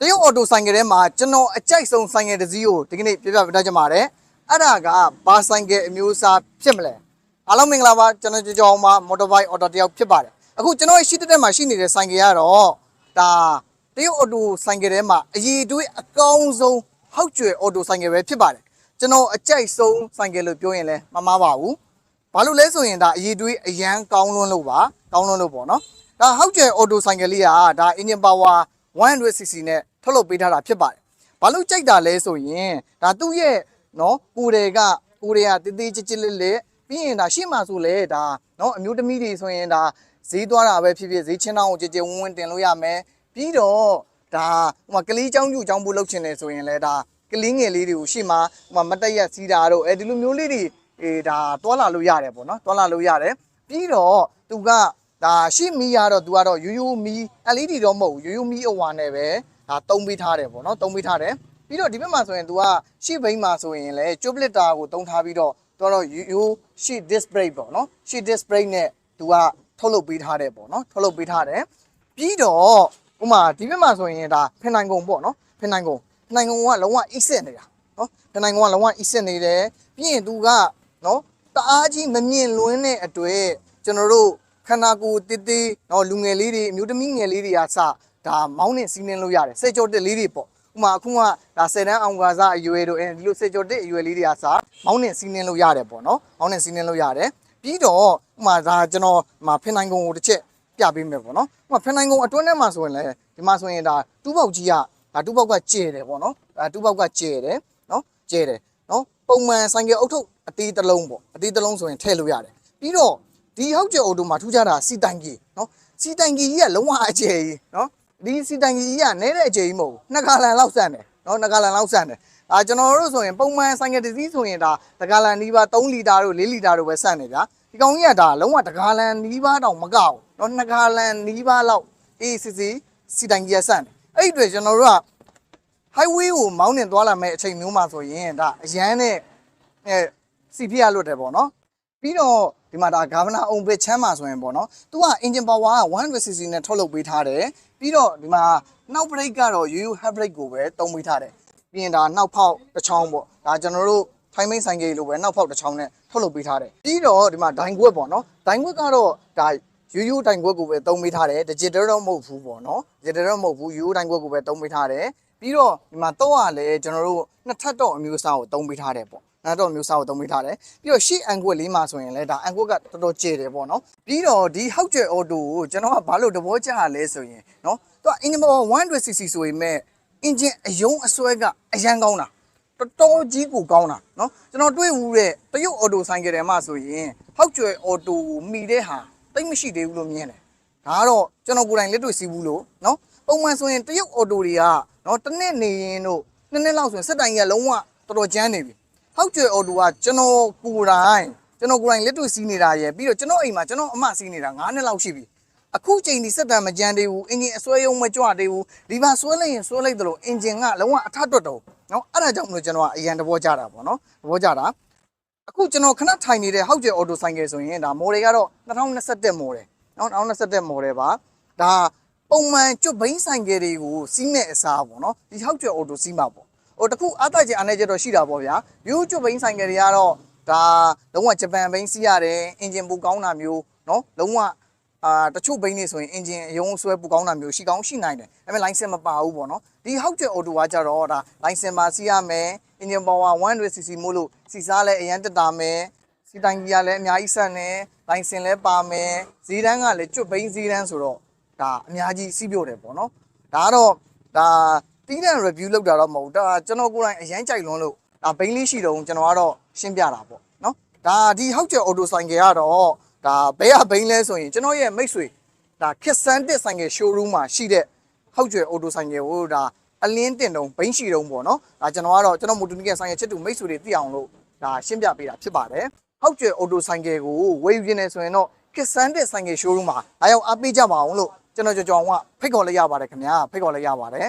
တရုတ်အော်တိုဆိုင်ကယ်ထဲမှာကျွန်တော်အကြိုက်ဆုံးဆိုင်ကယ်တစ်စီးကိုဒီကနေ့ပြပြပြတတ်ကြပါတယ်အဲ့ဒါကဘာဆိုင်ကယ်အမျိုးအစားဖြစ်မလဲအားလုံးမင်္ဂလာပါကျွန်တော်ကြောကြောင်းမှာ motorbike auto တယောက်ဖြစ်ပါတယ်အခုကျွန်တော်ရဲ့ရှိတဲ့တဲ့မှာရှိနေတဲ့ဆိုင်ကယ်ကတော့ဒါတရုတ်အော်တိုဆိုင်ကယ်ထဲမှာအည်အသွေးအကောင်းဆုံးဟောက်ကျွယ်အော်တိုဆိုင်ကယ်ပဲဖြစ်ပါတယ်ကျွန်တော်အကြိုက်ဆုံးဆိုင်ကယ်လို့ပြောရင်လည်းမမှားပါဘူးဘာလို့လဲဆိုရင်ဒါအည်တွေးအရန်ကောင်းလွန်းလို့ပါကောင်းလွန်းလို့ပေါ့နော်ဒါဟောက်ကျဲအော်တိုဆိုင်ကယ်လေးကဒါ engine power 100cc နဲ့ထုတ်လုပ်ပေးထားတာဖြစ်ပါတယ်ဘာလို့ကြိုက်တာလဲဆိုရင်ဒါသူ့ရဲ့နော်ကိုယ်တွေကကိုယ်တွေကတည်တည်ချစ်ချစ်လေးလေးပြီးရင်ဒါရှေ့မှာဆိုလဲဒါနော်အမျိုးသမီးတွေဆိုရင်ဒါဈေးသွားတာပဲဖြစ်ဖြစ်ဈေးချင်းတောင်းကိုကြည်ကြည်ဝန်းဝန်းတင်လို့ရမယ်ပြီးတော့ဒါဟိုမှာကလေးချောင်းကျူချောင်းဖို့လုပ်ချင်တယ်ဆိုရင်လဲဒါကလေးငယ်လေးတွေကိုရှေ့မှာဟိုမှာမတက်ရက်စီးတာတို့အဲဒီလိုမျိုးလေးတွေအေးဒါတွာလာလို့ရတယ်ပေါ့နော်တွာလာလို့ရတယ်ပြီးတော့သူက ဒါရှေ့မီးရတော့သူကတော့ရိုးရိုးမီး LED တော့မဟုတ်ဘူးရိုးရိုးမီးအဝါနဲ့ပဲဒါတုံးပေးထားတယ်ပေါ့နော်တုံးပေးထားတယ်ပြီးတော့ဒီဘက်မှာဆိုရင် तू ကရှေ့ဘိန်းမှာဆိုရင်လည်း jobletter ကိုတုံးထားပြီးတော့သူကတော့ရိုးရိုးရှေ့ disc brake ပေါ့နော်ရှေ့ disc brake နဲ့ तू ကထုတ်လုပ်ပေးထားတယ်ပေါ့နော်ထုတ်လုပ်ပေးထားတယ်ပြီးတော့ဥမာဒီဘက်မှာဆိုရင်ဒါဖင်နိုင်ကုံပေါ့နော်ဖင်နိုင်ကုံဖင်နိုင်ကုံကလုံးဝ exit နေတာနော်ဖင်နိုင်ကုံကလုံးဝ exit နေတယ်ပြီးရင် तू က နော်တအားကြီးမမြင့်လွန်းတဲ့အတွက်ကျွန်တော်တို့ ခန္ဓာကိုယ်တစ်သေးနော်လူငယ်လေးတွေအမျိုးသမီးငယ်လေးတွေကစဒါမောင်းနေစီးနှင်းလို့ရတယ်စေကြော်တက်လေးတွေပေါ့ဥမာအခုကဒါဆယ်တန်းအောင်ကစားအရွယ်တို့အဲဒီလိုစေကြော်တက်အရွယ်လေးတွေကစမောင်းနေစီးနှင်းလို့ရတယ်ပေါ့နော်မောင်းနေစီးနှင်းလို့ရတယ်ပြီးတော့ဥမာဒါကျွန်တော်မှာဖင်နိုင်ကုံကိုတစ်ချက်ပြပေးမယ်ပေါ့နော်ဥမာဖင်နိုင်ကုံအတွင်းထဲမှာဆိုရင်လည်းဒီမှာဆိုရင်ဒါတူးပေါက်ကြီးကဒါတူးပေါက်ကကျဲတယ်ပေါ့နော်ဒါတူးပေါက်ကကျဲတယ်နော်ကျဲတယ်နော်ပုံမှန်ဆိုင်ကယ်အုပ်ထုပ်အသေးတစ်လုံးပေါ့အသေးတစ်လုံးဆိုရင်ထည့်လို့ရတယ်ပြီးတော့ ဒီဟောက်ကျဲအိုတိုမှာထူးခြားတာစီတိုင်ကြီးနော်စီတိုင်ကြီးကြီးကလုံးဝအကျယ်ကြီးနော်ဒီစီတိုင်ကြီးကြီးကနဲတဲ့အကျယ်ကြီးမဟုတ်ဘူးနှစ်ခါလန်လောက်ဆန့်တယ်နော်နှစ်ခါလန်လောက်ဆန့်တယ်အာကျွန်တော်တို့ဆိုရင်ပုံမှန်ဆိုင်ကယ်တစ်စီးဆိုရင်ဒါတကားလန်နီးပါး3လီတာတို့4လီတာတို့ပဲဆန့်နေဗျာဒီကောင်ကြီးကဒါလုံးဝတကားလန်နီးပါးတောင်မကောက်နော်နှစ်ခါလန်နီးပါးလောက်အေးစစ်စစ်စီတိုင်ကြီးကဆန့်တယ်အဲ့ဒီအတွေ့ကျွန်တော်တို့က highway ကိုမောင်းနှင်သွားလာမဲ့အချိန်မျိုးမှာဆိုရင်ဒါအရန်နဲ့အဲစီပြရလွတ်တယ်ပေါ့နော်ပြီးတော့ဒီမှာဒါဂါဗနာအုံဘစ်ချမ်းမှာဆိုရင်ပေါ့နော်သူက engine power က 100cc နဲ့ထုတ်လုပ်ပေးထားတယ်ပြီးတော့ဒီမှာနောက် brake ကတော့ UU head brake ကိုပဲတုံးပေးထားတယ်ပြီးရင်ဒါနောက်ဖောက်တစ်ချောင်းပေါ့ဒါကျွန်တော်တို့ထိုင်းမိန်ဆိုင်ကယ်လိုပဲနောက်ဖောက်တစ်ချောင်းနဲ့ထုတ်လုပ်ပေးထားတယ်ပြီးတော့ဒီမှာဒိုင်ကွက်ပေါ့နော်ဒိုင်ကွက်ကတော့ဒါရိုးရိုးတိုင်ခွက်ကိုပဲတုံးပေးထားတယ် digital တော့မဟုတ်ဘူးပေါ့နော် digital တော့မဟုတ်ဘူးရိုးရိုးတိုင်ခွက်ကိုပဲတုံးပေးထားတယ်ပြီးတော့ဒီမှာတော့ကလည်းကျွန်တော်တို့နှစ်ထပ်တော့အမျိုးအစားကိုတုံးပေးထားတယ်ပေါ့ အဲ့တော့မျိုးစားကိုသုံးပေးထားတယ်ပြီးတော့ရှေ့အန်ကွက်လေးမှာဆိုရင်လည်းဒါအန်ကွက်ကတော်တော်ကျယ်တယ်ပေါ့နော်ပြီးတော့ဒီဟောက်ကျယ်အော်တိုကိုကျွန်တော်ကဘာလို့တဘောကျရလဲဆိုရင်နော်သူက Animal 120cc ဆိုပေမဲ့ engine အယုံအစွဲကအရန်ကောင်းတာတော်တော်ကြီးကိုကောင်းတာနော်ကျွန်တော်တွေ့ဦးတဲ့တရုတ်အော်တိုဆိုင်ကယ်ထဲမှာဆိုရင်ဟောက်ကျွယ်အော်တိုကိုမိတဲ့ဟာတိတ်မရှိသေးဘူးလို့မြင်တယ်ဒါကတော့ကျွန်တော်ကိုယ်တိုင်လက်တွေ့စီးဘူးလို့နော်ပုံမှန်ဆိုရင်တရုတ်အော်တိုတွေကနော်တစ်နှစ်နေရင်တို့နှစ်နှစ်လောက်ဆိုရင်စက်တိုင်ကလုံးဝတော်တော်ကျန်းနေပြီ ဟောက်ကျွယ်အော်တူကကျွန်တော်ကိုယ်တိုင်ကျွန်တော်ကိုယ်တိုင်လက်တွေ့စီးနေတာရယ်ပြီးတော့ကျွန်တော်အိမ်မှာကျွန်တော်အမစီးနေတာ9နှစ်လောက်ရှိပြီအခုချိန်ဒီစက်တံမကြမ်းသေးဘူးအင်ဂျင်အစွဲရုံမကြွသေးဘူးဒီမှာဆွဲလိုက်ရင်ဆွဲလိုက်သလိုအင်ဂျင်ကလုံးဝအထထွက်တော့နော်အဲ့ဒါကြောင့်မလို့ကျွန်တော်ကအရန်သဘောကျတာပေါ့နော်သဘောကျတာအခုကျွန်တော်ခဏထိုင်နေတဲ့ဟောက်ကျဲအော်တိုဆိုင်ကယ်ဆိုရင်ဒါမော်ဒယ်ကတော့2021မော်ဒယ်နော်2021မော်ဒယ်ပါဒါပုံမှန်ကျွတ်ဘိန်းဆိုင်ကယ်တွေကိုစီးမဲ့အစားပေါ့နော်ဒီဟောက်ကျဲအော်တိုစီးမှာပေါ့ ဟိုတခုအားတကျအနေကျတော့ရှိတာပေါ့ဗျာရိုးကျွတ်ဘိန်းဆိုင်ကယ်တွေကတော့ဒါလုံးဝဂျပန်ဘိန်းစီးရတယ်အင်ဂျင်ပူကောင်းတာမျိုးเนาะလုံးဝ အာတချို့ဘိန်းနေဆိုရင်အင်ဂျင်အယုံဆွဲပူကောင်းတာမျိုးရှိကောင်းရှိနိုင်တယ်ဒါပေမဲ့ license မပါဘူးပေါ့နော်ဒီဟောက်ကျဲအော်တိုကကြတော့ဒါ license ပါစီးရမယ်အင်ဂျင် power 100cc မို့လို့စီစားလဲအရန်တက်တာမယ်စီတိုင်ကြီးကလည်းအများကြီးဆက်နေ license လဲပါမယ်ဈေးတန်းကလည်းကျွတ်ဘိန်းဈေးတန်းဆိုတော့ဒါအများကြီးစီးပြို့တယ်ပေါ့နော်ဒါကတော့ဒါ တီးတဲ့ review လုပ်တာတော့မဟုတ်ဘူးဒါကျွန်တော်ကိုယ်တိုင်အရန်ကြိုက်လွန်းလို့ဒါဘိန်းလေးရှိတော့ကျွန်တော်ကတော့ရှင်းပြတာပေါ့နော်ဒါဒီဟောက်ကျဲအော်တိုဆိုင်ကယ်ကတော့ဒါဘဲရဘိန်းလဲဆိုရင်ကျွန်တော်ရဲ့မိတ်ဆွေဒါခစ်ဆန်တစ်ဆိုင်ကယ် showroom မှာရှိတဲ့ဟောက်ကျွယ်အော်တိုဆိုင်ကယ်ကိုဒါအလင်းတင်တုံဘိန်းရှိတုံပေါ့နော်ဒါကျွန်တော်ကတော့ကျွန်တော်မိုတူနီကယ်ဆိုင်ကယ်ချစ်တူမိတ်ဆွေတွေသိအောင်လို့ဒါရှင်းပြပေးတာဖြစ်ပါတယ်ဟောက်ကျွယ်အော်တိုဆိုင်ကယ်ကိုဝယ်ယူခြင်းနေဆိုရင်တော့ခစ်ဆန်တစ်ဆိုင်ကယ် showroom မှာအားရောက်အားပေးကြပါအောင်လို့ကျွန်တော်ကြော်ကြောင်ကဖိတ်ခေါ်လိုက်ရပါတယ်ခင်ဗျာဖိတ်ခေါ်လိုက်ရပါတယ်